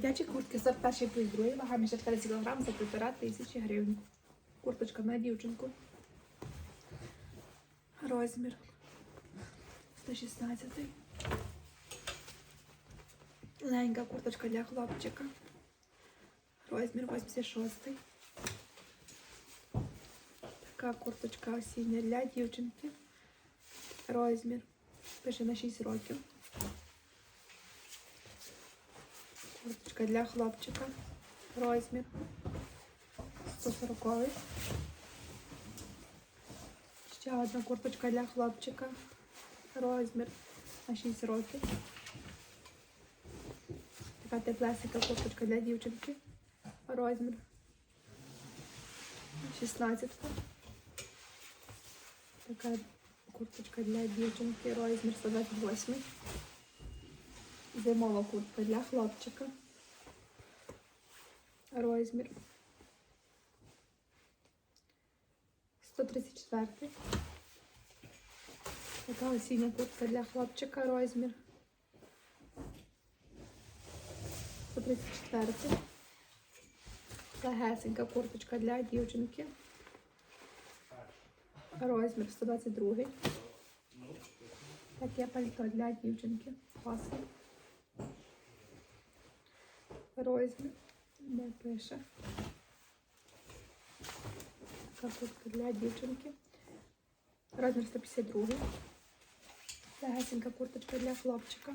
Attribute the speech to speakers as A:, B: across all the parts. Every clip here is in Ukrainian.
A: Дитячі куртки сорт перший плюс другий, вага мішечка 10 кг за півтора тисячі гривень. Курточка на дівчинку. Розмір 116. Легенька курточка для хлопчика. Розмір 86. Така курточка осіння для дівчинки. Розмір. Пише на 6 років. Курточка для хлопчика. Розмір. 140. Ще одна курточка для хлопчика. Розмір на 6 років. Така теплесика курточка для дівчинки. Розмір 16. Така курточка для дівчинки. Розмір 128. Зимова куртка для хлопчика. Розмір 134. Така осіння куртка для хлопчика. Розмір 134. Легесенька курточка для дівчинки. Розмір 122. Таке пальто для дівчинки. Класне. Розмір. Не пише. Така куртка для дівчинки. Розмір 152. Легесенька курточка для хлопчика.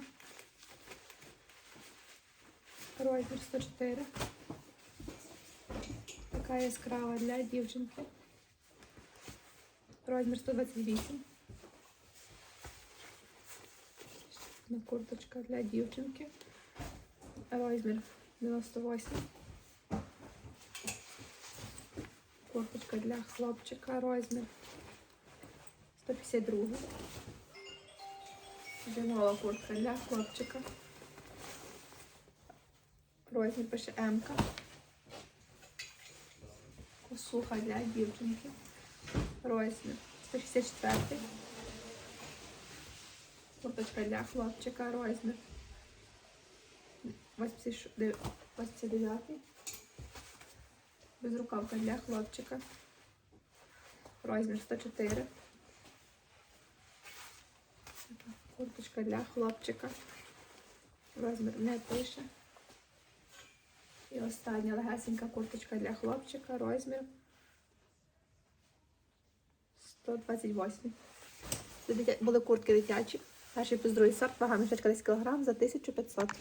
A: Розмір 104. Така яскрава для дівчинки. Розмір 128. Одна курточка для дівчинки. Розмір 98. Курточка для хлопчика. Розмір 152. Зимова куртка для хлопчика. Розмір пише М. -ка. Косуха для дівчинки. Розмір 164. Курточка для хлопчика. Розмір 89. Безрукавка для хлопчика. Розмір 104. Така Курточка для хлопчика. Розмір не пише. І остання легесенька курточка для хлопчика. Розмір 128. Це Були куртки дитячі. Перший плюс другий сорт, вага мішечка 10 кг за 1500.